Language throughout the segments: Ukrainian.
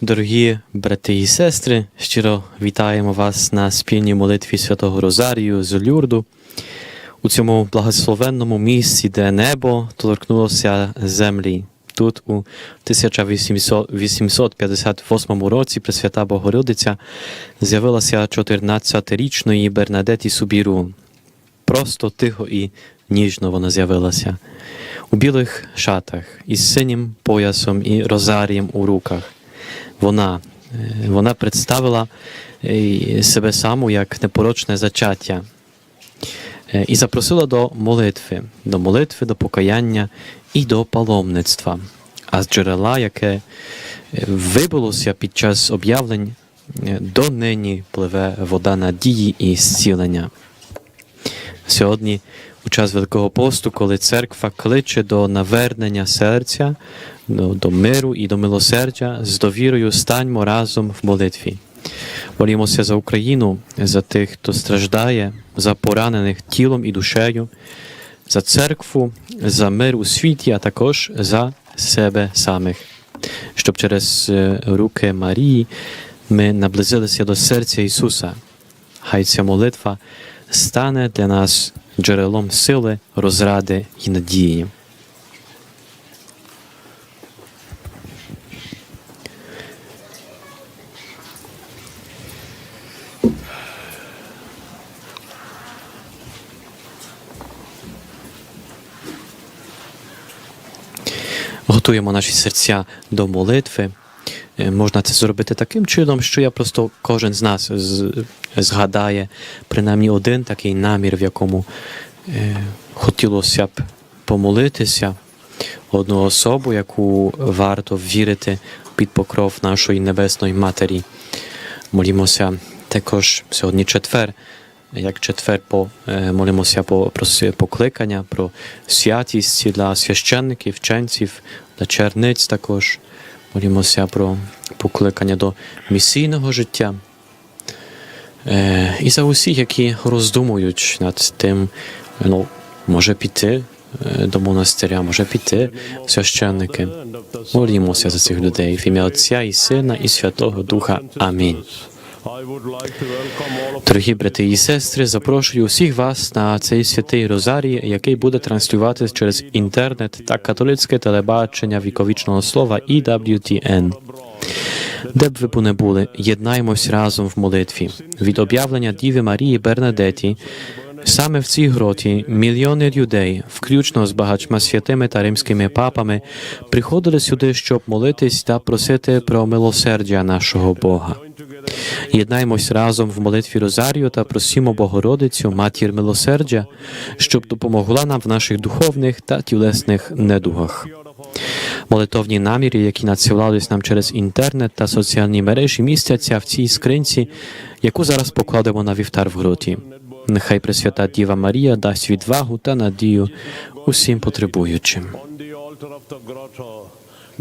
Дорогі брати і сестри, щиро вітаємо вас на спільній молитві Святого Розарію з Люрду у цьому благословенному місці, де небо торкнулося землі. Тут у 1858 році Пресвята Богородиця з'явилася 14-річної Бернадеті Субіру. Просто тихо і ніжно вона з'явилася у білих шатах із синім поясом і розарієм у руках. Вона, е, вона представила е, себе саму як непорочне зачаття е, і запросила до молитви, до молитви, до покаяння і до паломництва. А з джерела, яке вибулося під час об'явлень, донині пливе вода надії і зцілення. Сьогодні, у час Великого посту, коли церква кличе до навернення серця, до, до миру і до милосердя, з довірою станьмо разом в молитві. Молімося за Україну, за тих, хто страждає, за поранених тілом і душею, за церкву, за мир у світі, а також за себе самих, щоб через е, руки Марії ми наблизилися до серця Ісуса. Хай ця молитва стане для нас джерелом сили, розради і надії. Готуємо наші серця до молитви. Можна це зробити таким чином, що я просто кожен з нас згадає принаймні один такий намір, в якому хотілося б помолитися, одну особу, яку варто вірити під покров нашої Небесної Матері. Молімося також сьогодні четвер. Як четвер по, молимося по, про покликання, про святість для священників, вченців, для черниць також. Молімося про покликання до місійного життя. Е, і за усіх, які роздумують над тим, ну, може піти е, до монастиря, може піти священники. Молімося за цих людей в ім'я Отця і Сина, і Святого Духа. Амінь. Дорогі брати і сестри, запрошую усіх вас на цей святий Розарій, який буде транслюватись через інтернет та католицьке телебачення віковічного слова EWTN. Де б ви не були, єднаймось разом в молитві. Від об'явлення Діви Марії Бернадеті Саме в цій гроті мільйони людей, включно з багатьма святими та римськими папами, приходили сюди, щоб молитись та просити про милосердя нашого Бога. Єднаймось разом в молитві Розарію та просімо Богородицю, матір милосердя, щоб допомогла нам в наших духовних та тілесних недугах. Молитовні наміри, які надсилались нам через інтернет та соціальні мережі, містяться в цій скринці, яку зараз покладемо на вівтар в гроті. Нехай Пресвята Діва Марія дасть відвагу та надію усім потребуючим.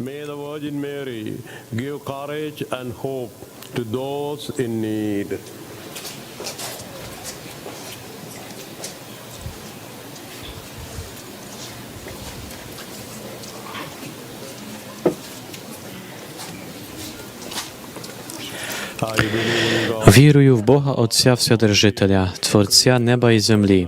May the Virgin Mary give courage and hope to those in need. Вірую в Бога Отця Вседержителя, Творця неба і землі,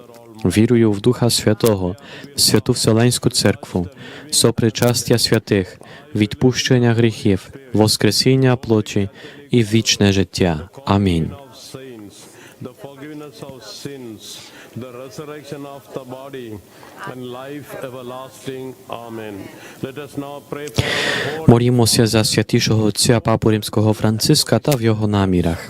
Вірую в Духа Святого, святу Вселенську Церкву, сопричастя святих, відпущення гріхів, воскресіння плоті і вічне життя. Амінь. the forgiveness of sins, the resurrection of the body, and life everlasting. Amen. Let за святішого отця Папу Римського Франциска та в його намірах.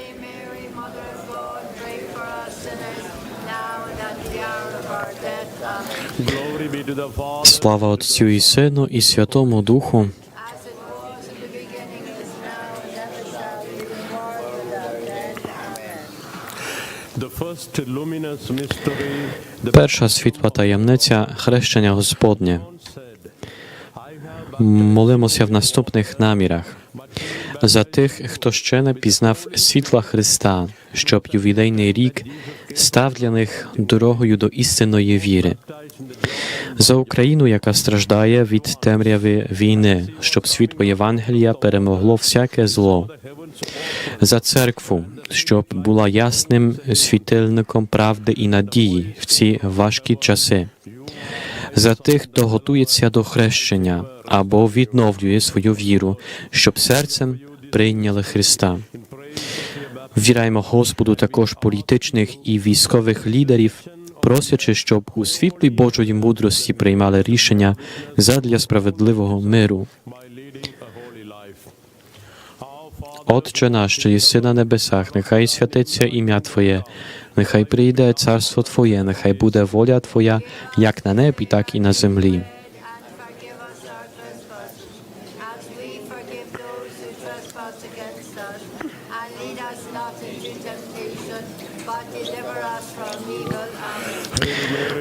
Слава Отцю і Сину і Святому Духу. Перша світла таємниця хрещення Господнє. Молимося в наступних намірах за тих, хто ще не пізнав світла Христа, щоб ювілейний рік став для них дорогою до істинної віри. За Україну, яка страждає від темряви війни, щоб світло Євангелія перемогло всяке зло. За церкву, щоб була ясним світильником правди і надії в ці важкі часи за тих, хто готується до хрещення або відновлює свою віру, щоб серцем прийняли Христа. Ввіряємо Господу також політичних і військових лідерів, просячи, щоб у світлі Божої мудрості приймали рішення задля справедливого миру. Отче наш, що єси на небесах, нехай святиться ім'я Твоє, нехай прийде царство Твоє, нехай буде воля Твоя, як на небі, так і на землі. And forgive us our trespasses, as we forgive those who trespass against us. And lead us not into temptation, but deliver us from evil. Amen.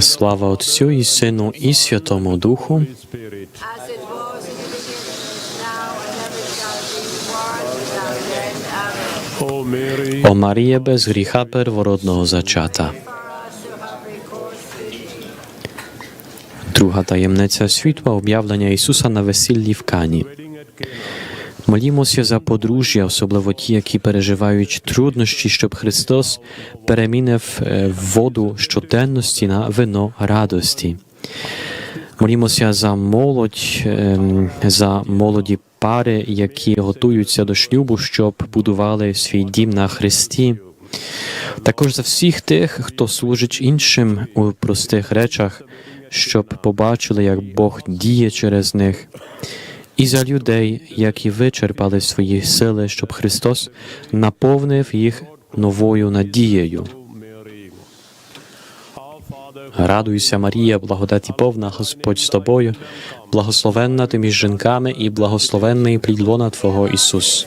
Слава Отцю і Сину, і Святому Духу. О Марія без гріха первородного зачата. Друга таємниця світла об'явлення Ісуса на весіллі в Кані. Молімося за подружжя, особливо ті, які переживають труднощі, щоб Христос перемінив е, воду щоденності на вино радості. Молімося за молодь, ем, за молоді пари, які готуються до шлюбу, щоб будували свій дім на Христі. Також за всіх тих, хто служить іншим у простих речах, щоб побачили, як Бог діє через них, і за людей, які вичерпали свої сили, щоб Христос наповнив їх новою надією. Радуйся, Марія, благодаті повна, Господь з тобою, благословенна ти між жінками і благословенний плід лона Твого Ісус.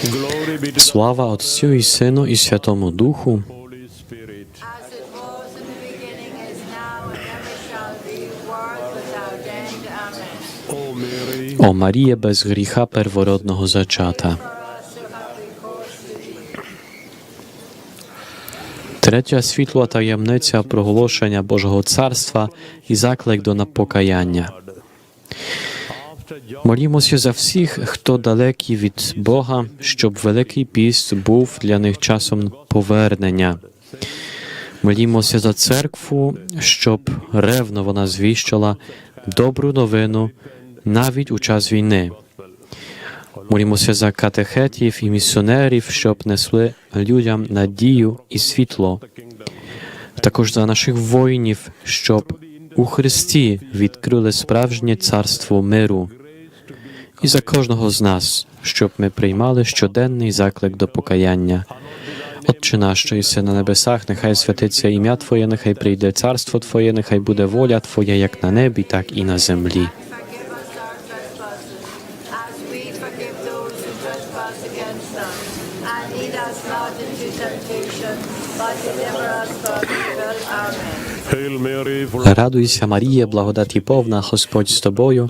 Слава Отцю і Сину і Святому Духу, Holy Spirit. As it was in the beginning, is now, and ever shall be, world without end. Amen. O Mary, о Марія без гріха первородного зачата. For us who have recourse to thee. Третя світла таємниця проголошення Божого царства і заклик до напокаяння. Молімося за всіх, хто далекий від Бога, щоб Великий піст був для них часом повернення. Молімося за церкву, щоб ревно вона звіщала добру новину навіть у час війни. Молімося за катехетів і місіонерів, щоб несли людям надію і світло. Також за наших воїнів, щоб у Христі відкрили справжнє царство миру. І за кожного з нас, щоб ми приймали щоденний заклик до покаяння. Отче наш, що єси на небесах, нехай святиться ім'я Твоє, нехай прийде царство Твоє, нехай буде воля Твоя, як на небі, так і на землі. Радуйся, Марія, благодаті повна, Господь з тобою,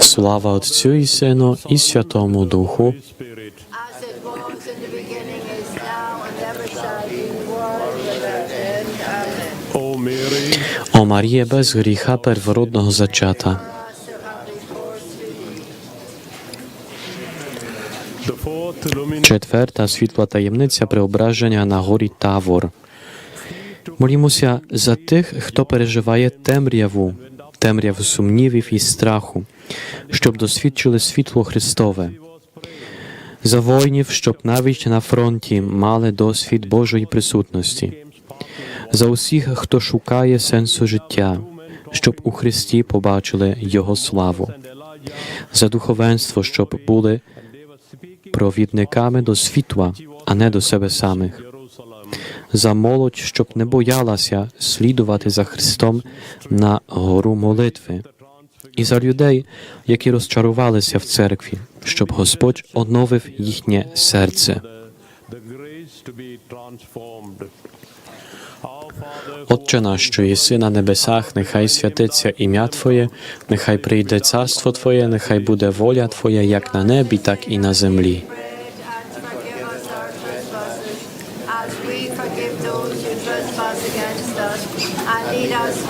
Слава Отцю і Сину, і Святому Духу, о Марія без гріха первородного зачата. Четверта світла таємниця преображення на горі Тавор. Молімося за тих, хто переживає темряву, темряву сумнівів і страху, щоб досвідчили світло Христове. За воїнів, щоб навіть на фронті мали досвід Божої присутності. За усіх, хто шукає сенсу життя, щоб у Христі побачили Його славу. За духовенство, щоб були провідниками до світла, а не до себе самих. За молодь, щоб не боялася слідувати за Христом на гору молитви, і за людей, які розчарувалися в церкві, щоб Господь оновив їхнє серце. Отче наш, що єси на небесах, нехай святиться ім'я Твоє, нехай прийде царство Твоє, нехай буде воля Твоя, як на небі, так і на землі.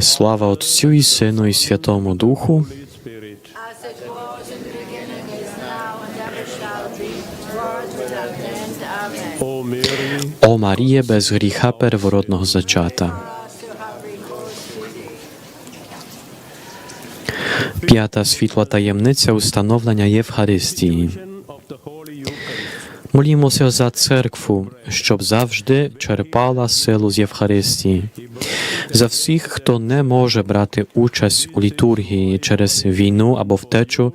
Слава Отцю і Сину і Святому Духу. О Маріє, без гріха первородного зачата. П'ята світла таємниця установлення Євхаристії. of the Holy Eucharist. Молімося за церкву, щоб завжди черпала силу з Євхаристії. За всіх, хто не може брати участь у літургії через війну або втечу,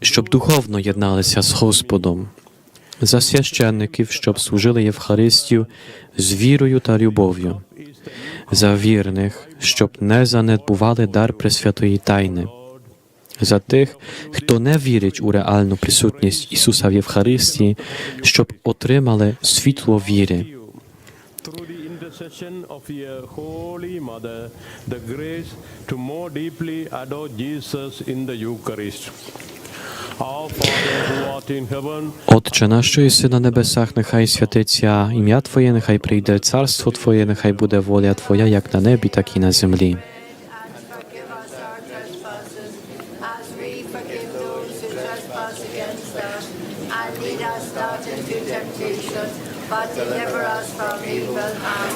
щоб духовно єдналися з Господом. За священників, щоб служили Євхаристію з вірою та любов'ю. За вірних, щоб не занедбували дар Пресвятої Тайни. За тих, хто не вірить у реальну присутність Ісуса в Євхаристії, щоб отримали світло віри. Отче наш, що єси на небесах, нехай святиться ім'я Твоє, нехай прийде царство Твоє, нехай буде воля Твоя, як на небі, так і на землі. And forgive us our trespasses, as we forgive those who trespass against us. And lead us not into temptation, but deliver us from evil. Amen. Hail Mary,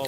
of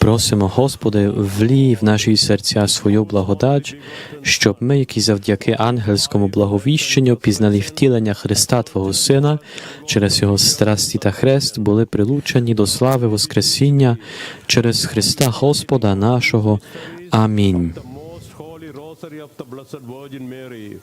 Просимо, Господи, влій в наші серця свою благодать, щоб ми, які завдяки ангельському благовіщенню пізнали втілення Христа Твого Сина, через Його страсті та хрест були прилучені до слави Воскресіння через Христа Господа нашого. Амінь. the most holy rosary of the Blessed Virgin Mary,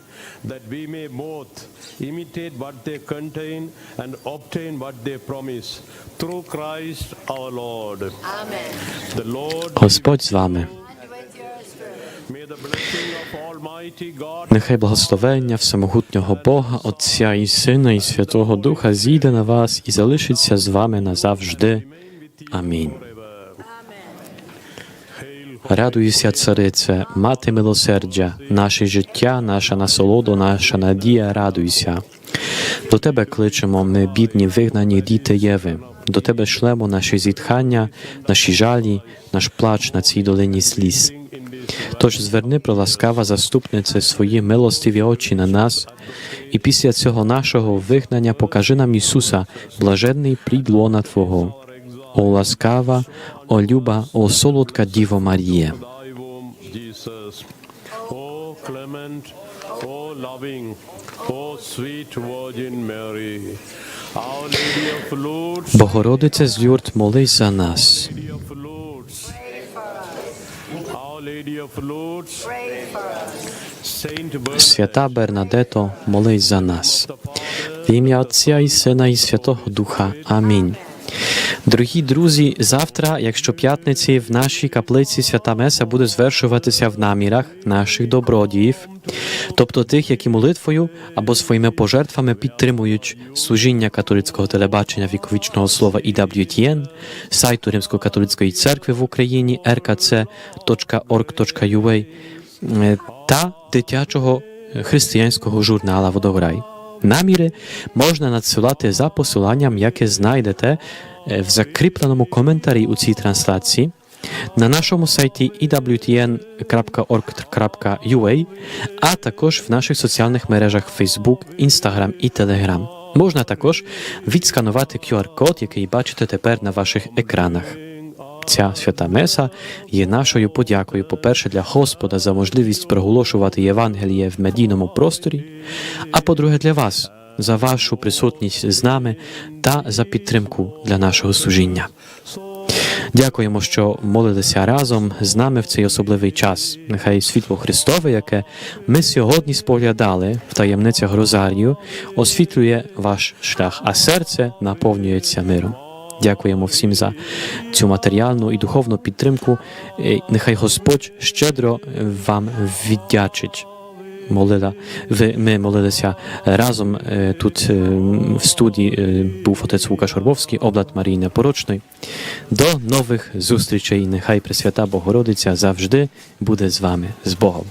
that we may both imitate what they contain and obtain what they promise. Through Christ our Lord. Amen. The Lord Господь з вами. And with your spirit. may the blessing of Almighty God Нехай благословення всемогутнього Бога, Отця і Сина, і Святого Духа зійде на вас і залишиться з вами назавжди. Амінь. Радуйся, царице, мати милосердя, наше життя, наша насолода, наша надія, радуйся. До тебе кличемо ми, бідні, вигнані діти Єви. До тебе шлемо наші зітхання, наші жалі, наш плач на цій долині сліз. Тож зверни проласкава заступнице свої милостиві очі на нас, і після цього нашого вигнання покажи нам Ісуса, блаженний плід лона Твого. О ласкава, о люба, о солодка Діво Маріє. Богородице з Юрт, молись за нас. Свята Бернадето, молись за нас. В ім'я Отця і Сина і Святого Духа. Амінь. Дорогі друзі, завтра, якщо п'ятниці, в нашій каплиці свята Меса буде звершуватися в намірах наших добродіїв, тобто тих, які молитвою або своїми пожертвами підтримують служіння католицького телебачення віковічного слова EWTN, сайту Римсько-католицької церкви в Україні rkc.org.ua е, та дитячого християнського журнала Водограй. Наміри можна надсилати за посиланням, яке знайдете е, в закріпленому коментарі у цій трансляції на нашому сайті ewtn.org.ua, а також в наших соціальних мережах Facebook, Instagram і Telegram. Можна також відсканувати QR-код, який бачите тепер на ваших екранах. Ця свята Меса є нашою подякою, по-перше, для Господа за можливість проголошувати Євангеліє в медійному просторі, а по-друге, для вас за вашу присутність з нами та за підтримку для нашого служіння. Дякуємо, що молилися разом з нами в цей особливий час. Нехай світло Христове, яке ми сьогодні споглядали в таємницях Розарію, освітлює ваш шлях, а серце наповнюється миром. Дякуємо всім за цю матеріальну і духовну підтримку. Нехай Господь щедро вам віддячить. Молила, ми молилися разом е, тут е, в студії е, був отець Лукаш Орбовський, облад Марії Непорочної. До нових зустрічей. Нехай Пресвята Богородиця завжди буде з вами, з Богом.